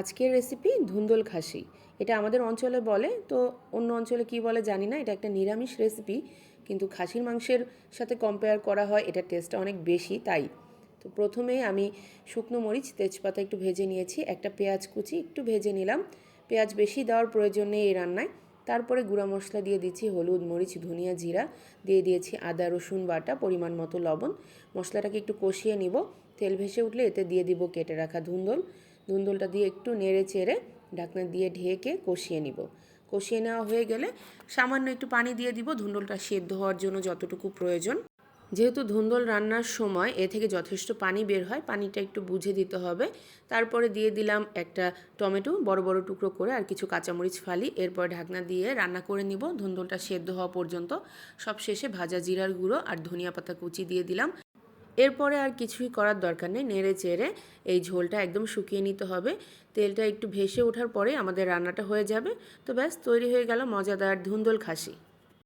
আজকের রেসিপি ধুন্দল খাসি। এটা আমাদের অঞ্চলে বলে, তো অন্য অঞ্চলে কি বলে জানি না, এটা একটা নিরামিষ রেসিপি কিন্তু খাসির মাংসের সাথে কম্পেয়ার করা হয়, এটা টেস্টটা অনেক বেশি, তাই। তো প্রথমে আমি শুকনো মরিচ, তেজপাতা একটু ভেজে নিয়েছি, একটা পেঁয়াজ কুচি একটু ভেজে নিলাম। পেঁয়াজ বেশি দেওয়ার প্রয়োজন নেই এই রান্নায়। তারপরে গুঁড়া মশলা দিয়ে দিচ্ছি হলুদ মরিচ, ধনিয়া জিরা, দিয়ে দিয়েছি আদা, রসুন বাটা, পরিমাণ মতো লবণ। মশলাটাকে একটু কষিয়ে নিব। তেল ভেসে উঠলে এতে দিয়ে দিব কেটে রাখা ধুন্দল। ধুন্দলটা দিয়ে একটু নেড়ে চেড়ে ঢাকনা দিয়ে ঢেকে কষিয়ে নিব। কষিয়ে নেওয়া হয়ে গেলে সামান্য একটু পানি দিয়ে দিব, ধুন্দলটা সেদ্ধ হওয়ার জন্য যতটুকু প্রয়োজন। যেহেতু ধুন্দল রান্নার সময় এ থেকে যথেষ্ট পানি বের হয়, পানিটা একটু বুঝে দিতে হবে। তারপরে দিয়ে দিলাম একটা টমেটো বড় বড় টুকরো করে আর কিছু কাঁচামরিচ ফালি। এরপর ঢাকনা দিয়ে রান্না করে নিব। ধুন্দলটা সেদ্ধ হওয়া পর্যন্ত সব শেষে ভাজা জিরার গুঁড়ো আর ধনিয়া পাতা কুচি দিয়ে দিলাম। এরপরে আর কিছুই করার দরকার নেই। নেড়ে চেড়ে এই ঝোলটা একদম শুকিয়ে নিতে হবে। তেলটা একটু ভেসে ওঠার পরে আমাদের রান্নাটা হয়ে যাবে। তো ব্যাস, তৈরি হয়ে গেল মজাদার ধুন্দল খাসি।